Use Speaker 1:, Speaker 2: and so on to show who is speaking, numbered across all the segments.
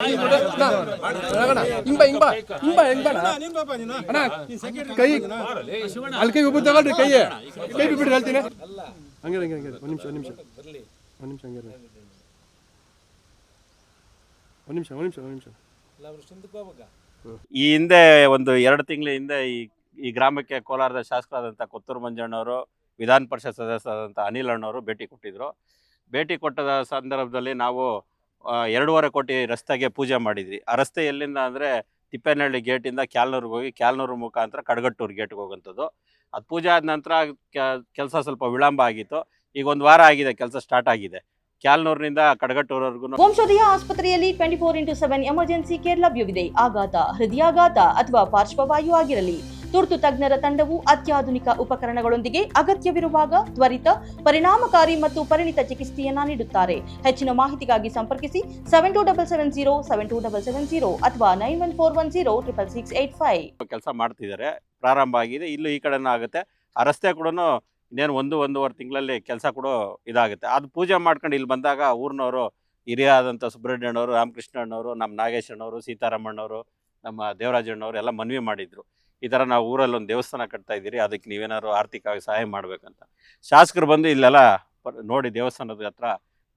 Speaker 1: ಅಣ್ಣ. ಹಿಂಗ್ ಬಾ ಹಿಂಗ್ ಬಾ ಹಿಂಗ್ ಬಾ ಹೆಂಗ್ ಬಾಣ ಅಣ್ಣ ಕೈ ಅಲ್ಲಿ ಕೈ ಒಬ್ಬರು ತಗೊಳ್ರಿ ಕೈ. ಕೈ ಬಿಟ್ಬಿಟ್ಟು ಹೇಳ್ತೀನಿ. ಹಂಗೆ ಹಂಗೆ ಹಂಗೆ ಒಂದು ನಿಮಿಷ ಒಂದು ನಿಮಿಷ. ಒಂದು ನಿಮಿಷ ಹಂಗೆ ಒಂದು ನಿಮಿಷ ಒಂದು ನಿಮಿಷ ಒಂದು ನಿಮಿಷ.
Speaker 2: ಈ ಹಿಂದೆ ಒಂದು ಎರಡು ತಿಂಗಳ ಹಿಂದೆ ಈ ಈ ಗ್ರಾಮಕ್ಕೆ ಕೋಲಾರದ ಶಾಸಕರಾದಂಥ ಕೊತ್ತೂರು ಮಂಜಣ್ಣವರು ವಿಧಾನ ಪರಿಷತ್ ಸದಸ್ಯರಾದಂಥ ಅನಿಲ್ ಅಣ್ಣವರು ಭೇಟಿ ಕೊಟ್ಟಿದ್ರು. ಭೇಟಿ ಕೊಟ್ಟದ ಸಂದರ್ಭದಲ್ಲಿ ನಾವು ಎರಡೂವರೆ ಕೋಟಿ ರಸ್ತೆಗೆ ಪೂಜೆ ಮಾಡಿದ್ವಿ. ಆ ರಸ್ತೆ ಎಲ್ಲಿಂದ ಅಂದರೆ ತಿಪ್ಪೇನಹಳ್ಳಿ ಗೇಟಿಂದ ಕ್ಯಾಲ್ನೂರ್ಗೆ ಹೋಗಿ ಕ್ಯಾಲ್ನೂರು ಮುಖಾಂತರ ಕಡಗಟ್ಟೂರು ಗೇಟ್ಗೆ ಹೋಗುವಂಥದ್ದು ಅದು ಪೂಜೆ ಆದ ನಂತರ ಕೆಲಸ ಸ್ವಲ್ಪ ವಿಳಂಬ ಆಗಿತ್ತು. ಈಗ ಒಂದು ವಾರ ಆಗಿದೆ ಕೆಲಸ ಸ್ಟಾರ್ಟ್ ಆಗಿದೆ. ಕ್ಯಾಲ್ನೂರಿನಿಂದ ಕಡಗಟ್ಟೂರವರೆಗೂ
Speaker 3: ವಂಶೋದಯ ಆಸ್ಪತ್ರೆಯಲ್ಲಿ twenty four into seven emergency care ಲಭ್ಯವಿದೆ. ಆಘಾತ, ಹೃದಯಾಘಾತ ಅಥವಾ ಪಾರ್ಶ್ವವಾಯು ಆಗಿರಲಿ. ತುರ್ತು ತಜ್ಞರ ತಂಡವು ಅತ್ಯಾಧುನಿಕ ಉಪಕರಣಗಳೊಂದಿಗೆ ಅಗತ್ಯವಿರುವಾಗ ತ್ವರಿತ, ಪರಿಣಾಮಕಾರಿ ಮತ್ತು ಪರಿಣಿತ ಚಿಕಿತ್ಸೆಯನ್ನ ನೀಡುತ್ತಾರೆ. ಹೆಚ್ಚಿನ ಮಾಹಿತಿಗಾಗಿ ಸಂಪರ್ಕಿಸಿ seven two double seven zero seven two double seven zero ಅಥವಾ nine one four one zero triple six eight five
Speaker 2: ಕೆಲಸ ಮಾಡ್ತಿದ್ದಾರೆ. ಪ್ರಾರಂಭ ಆಗಿದೆ. ಇಲ್ಲೂ ಈ ಕಡೆನೂ ಆಗುತ್ತೆ. ಆ ರಸ್ತೆ ಕೂಡ ಇನ್ನೇನು ಒಂದು, ಒಂದೂವರೆ ತಿಂಗಳಲ್ಲಿ ಕೆಲಸ ಕೂಡ ಇದಾಗುತ್ತೆ. ಅದು ಪೂಜೆ ಮಾಡ್ಕೊಂಡು ಇಲ್ಲಿ ಬಂದಾಗ ಊರಿನವರು ಹಿರಿಯಾದಂಥ ಸುಬ್ರಹ್ಮಣ್ಯನವರು ರಾಮಕೃಷ್ಣಣ್ಣವರು ನಮ್ಮ ನಾಗೇಶಣ್ಣವರು ಸೀತಾರಾಮಣ್ಣವರು, ನಮ್ಮ ದೇವರಾಜಣ್ಣವರು ಎಲ್ಲ ಮನವಿ ಮಾಡಿದ್ರು. ಈ ಥರ ನಾವು ಊರಲ್ಲಿ ಒಂದು ದೇವಸ್ಥಾನ ಕಟ್ತಾ ಇದ್ದೀರಿ, ಅದಕ್ಕೆ ನೀವೇನಾದ್ರು ಆರ್ಥಿಕವಾಗಿ ಸಹಾಯ ಮಾಡಬೇಕಂತ. ಶಾಸಕರು ಬಂದು ಇಲ್ಲೆಲ್ಲ ನೋಡಿ ದೇವಸ್ಥಾನದ ಹತ್ರ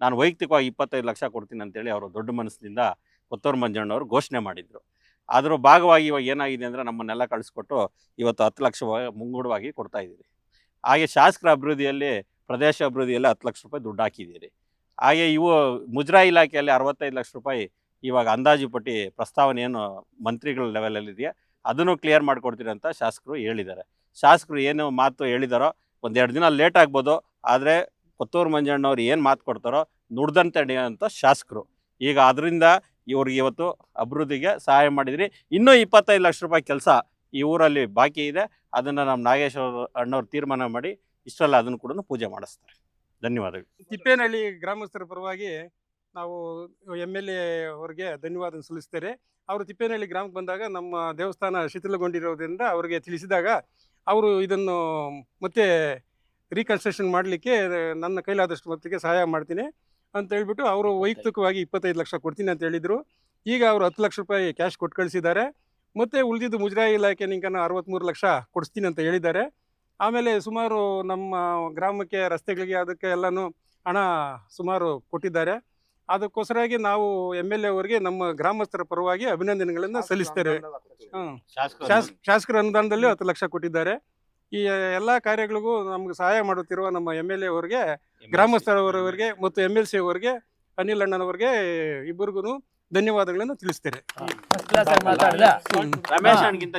Speaker 2: ನಾನು ವೈಯಕ್ತಿಕವಾಗಿ ಇಪ್ಪತ್ತೈದು ಲಕ್ಷ ಕೊಡ್ತೀನಿ ಅಂತೇಳಿ ಅವರು ದೊಡ್ಡ ಮನಸ್ಸಿನಿಂದ ಕೊತ್ತೂರು ಮಂಜಣ್ಣವರು ಘೋಷಣೆ ಮಾಡಿದರು. ಅದರ ಭಾಗವಾಗಿ ಇವಾಗ ಏನಾಗಿದೆ ಅಂದರೆ ನಮ್ಮನ್ನೆಲ್ಲ ಕಳಿಸ್ಕೊಟ್ಟು ಇವತ್ತು ಹತ್ತು ಲಕ್ಷ ಮುಂಗೂಡವಾಗಿ ಕೊಡ್ತಾ ಇದ್ದೀರಿ. ಹಾಗೆ ಶಾಸಕರ ಅಭಿವೃದ್ಧಿಯಲ್ಲಿ, ಪ್ರದೇಶ ಅಭಿವೃದ್ಧಿಯಲ್ಲಿ ಹತ್ತು ಲಕ್ಷ ರೂಪಾಯಿ ದುಡ್ಡು ಹಾಕಿದ್ದೀರಿ. ಹಾಗೆ ಇವು ಮುಜ್ರಾ ಇಲಾಖೆಯಲ್ಲಿ ಅರವತ್ತೈದು ಲಕ್ಷ ರೂಪಾಯಿ ಇವಾಗ ಅಂದಾಜು ಪಟ್ಟಿ ಪ್ರಸ್ತಾವನೆ ಏನು ಮಂತ್ರಿಗಳ ಲೆವೆಲಲ್ಲಿ ಇದೆಯಾ? ಅದನ್ನು ಕ್ಲಿಯರ್ ಮಾಡಿಕೊಡ್ತೀರಿ ಅಂತ ಶಾಸಕರು ಹೇಳಿದ್ದಾರೆ. ಶಾಸಕರು ಏನು ಮಾತು ಹೇಳಿದಾರೋ ಒಂದೆರಡು ದಿನ ಲೇಟ್ ಆಗ್ಬೋದು, ಆದರೆ ಕೊತ್ತೂರು ಮಂಜಣ್ಣವ್ರು ಏನು ಮಾತು ಕೊಡ್ತಾರೋ ನುಡ್ದಂತೆ ಅಂತ ಶಾಸಕರು. ಈಗ ಅದರಿಂದ ಇವ್ರಿಗೆ ಇವತ್ತು ಅಭಿವೃದ್ಧಿಗೆ ಸಹಾಯ ಮಾಡಿದ್ರಿ. ಇನ್ನೂ ಇಪ್ಪತ್ತೈದು ಲಕ್ಷ ರೂಪಾಯಿ ಕೆಲಸ ಈ ಊರಲ್ಲಿ ಬಾಕಿ ಇದೆ. ಅದನ್ನು ನಮ್ಮ ನಾಗೇಶ್ವರ ಅಣ್ಣವ್ರು ತೀರ್ಮಾನ ಮಾಡಿ ಇಷ್ಟರಲ್ಲಿ ಅದನ್ನು ಕೂಡ ಪೂಜೆ ಮಾಡಿಸ್ತಾರೆ. ಧನ್ಯವಾದಗಳು.
Speaker 4: ತಿಪ್ಪೇನಹಳ್ಳಿ ಗ್ರಾಮಸ್ಥರ ಪರವಾಗಿ ನಾವು ಎಂ ಎಲ್ ಎ ಅವರಿಗೆ ಧನ್ಯವಾದ ಸಲ್ಲಿಸ್ತೇವೆ ಅವರು ತಿಪ್ಪೇನಹಳ್ಳಿ ಗ್ರಾಮಕ್ಕೆ ಬಂದಾಗ ನಮ್ಮ ದೇವಸ್ಥಾನ ಶಿಥಿಲಗೊಂಡಿರೋದ್ರಿಂದ ಅವರಿಗೆ ತಿಳಿಸಿದಾಗ ಅವರು ಇದನ್ನು ಮತ್ತೆ ರೀಕನ್ಸ್ಟ್ರಕ್ಷನ್ ಮಾಡಲಿಕ್ಕೆ ನನ್ನ ಕೈಲಾದಷ್ಟು ಮಟ್ಟಿಗೆ ಸಹಾಯ ಮಾಡ್ತೀನಿ ಅಂತ ಹೇಳ್ಬಿಟ್ಟು ಅವರು ವೈಯಕ್ತಿಕವಾಗಿ ಇಪ್ಪತ್ತೈದು ಲಕ್ಷ ಕೊಡ್ತೀನಿ ಅಂತ ಹೇಳಿದರು. ಈಗ ಅವರು ಹತ್ತು ಲಕ್ಷ ರೂಪಾಯಿ ಕ್ಯಾಶ್ ಕೊಟ್ಟು ಕಳಿಸಿದ್ದಾರೆ. ಮತ್ತು ಉಳಿದಿದ್ದು ಮುಜರಾಯಿ ಇಲಾಖೆ ನಿಂಕನ ಅರವತ್ತ್ಮೂರು ಲಕ್ಷ ಕೊಡಿಸ್ತೀನಿ ಅಂತ ಹೇಳಿದ್ದಾರೆ. ಆಮೇಲೆ ಸುಮಾರು ನಮ್ಮ ಗ್ರಾಮಕ್ಕೆ ರಸ್ತೆಗಳಿಗೆ ಅದಕ್ಕೆ ಎಲ್ಲನೂ ಹಣ ಸುಮಾರು ಕೊಟ್ಟಿದ್ದಾರೆ. ಅದಕ್ಕೋಸ್ಕರಾಗಿ ನಾವು ಎಂ ಎಲ್ ಎ ಅವರಿಗೆ ನಮ್ಮ ಗ್ರಾಮಸ್ಥರ ಪರವಾಗಿ ಅಭಿನಂದನೆಗಳನ್ನು ಸಲ್ಲಿಸ್ತೇವೆ ಹ್ಮ್. ಶಾಸ್- ಶಾಸಕರ ಅನುದಾನದಲ್ಲಿ ಹತ್ತು ಲಕ್ಷ ಕೊಟ್ಟಿದ್ದಾರೆ. ಈ ಎಲ್ಲ ಕಾರ್ಯಗಳಿಗೂ ನಮ್ಗೆ ಸಹಾಯ ಮಾಡುತ್ತಿರುವ ನಮ್ಮ ಎಂ ಎಲ್ ಎ ಅವರಿಗೆ ಗ್ರಾಮಸ್ಥರವರವರಿಗೆ ಮತ್ತು ಎಂ ಎಲ್ ಸಿ ಅವರಿಗೆ ಅನಿಲ್ ಅಣ್ಣನವರಿಗೆ ಇಬ್ಬರಿಗೂ ಧನ್ಯವಾದಗಳನ್ನು ತಿಳಿಸ್ತೇನೆ.